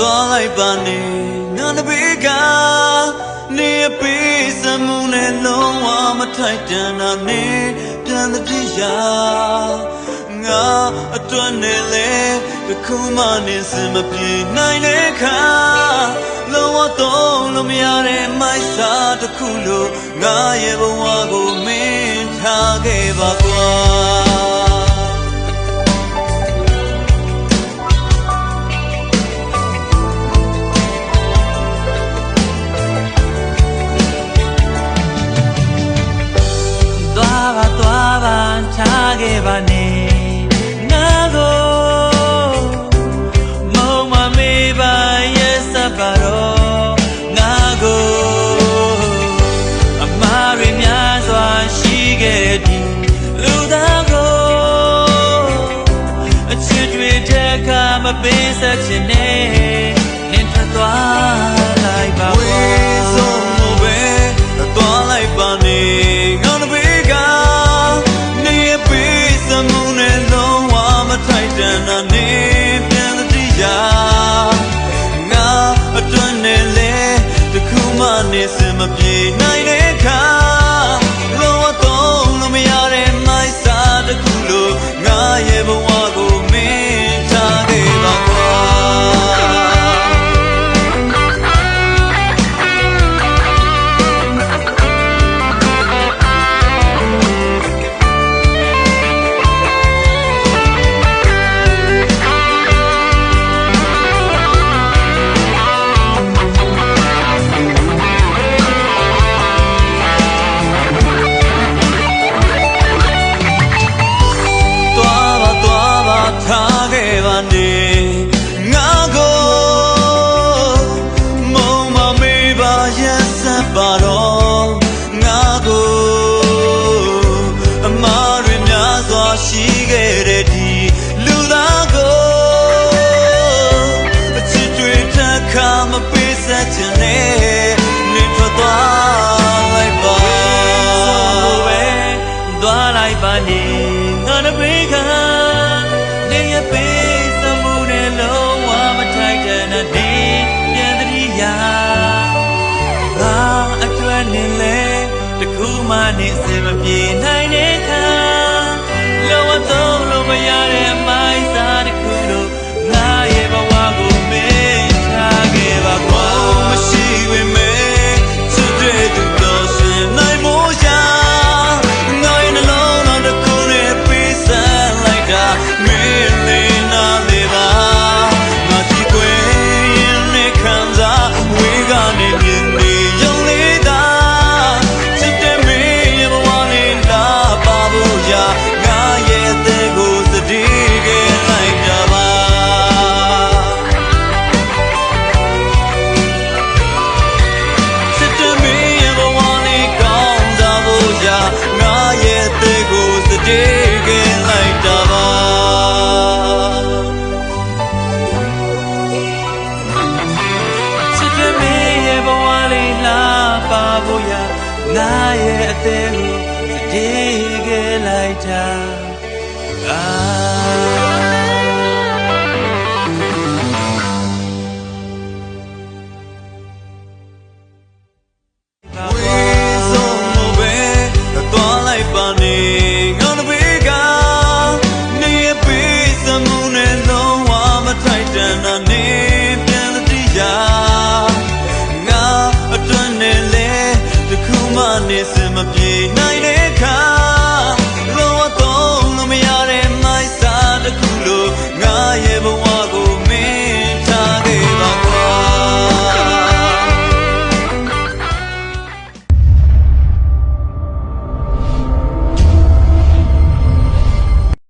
လိုက်ပါနဲ့ငါတပေကနေအပေးစမှုနဲ့လုံးဝမထိုက်တန်တာနဲ့ပြန်သတိရငါအတွက်နဲ့လေတခုမှနေစမပြေနိုင်တဲ့ခါလုံးဝတော့လို့မရတဲ့မိုက်စာတစ်ခုလို့ငါရဲ့ဘဝကိုမင်းထားခဲ့ပါကွာ ခဲ့ပါနဲ့ငါကိုမုံမမေးပါရဲ့စပ်ပါတော့ငါကိုအမားတွေများစွာရှိခဲ့သည်လူသားကိုအချစ်တွေတဲ့ကမပေးဆက်ချင်နဲ့န ချင်နဲ့နေထွက်သွားလိုက်ပါပဲသွားလိုက်ပါနေငါတပေကနေရပေးစမှုနဲ့လုံးဝမထိုက်တဲ့နဲ့ဒီပြန်တည်းရငါအတွက်နေလေတခုမှနေစင်မပြေနိုင်တဲ့ခါလောဝတော့လို့မရတဲ့ ရငါရဲ့အသေးကိုစတေးခဲ့လိုက်တာ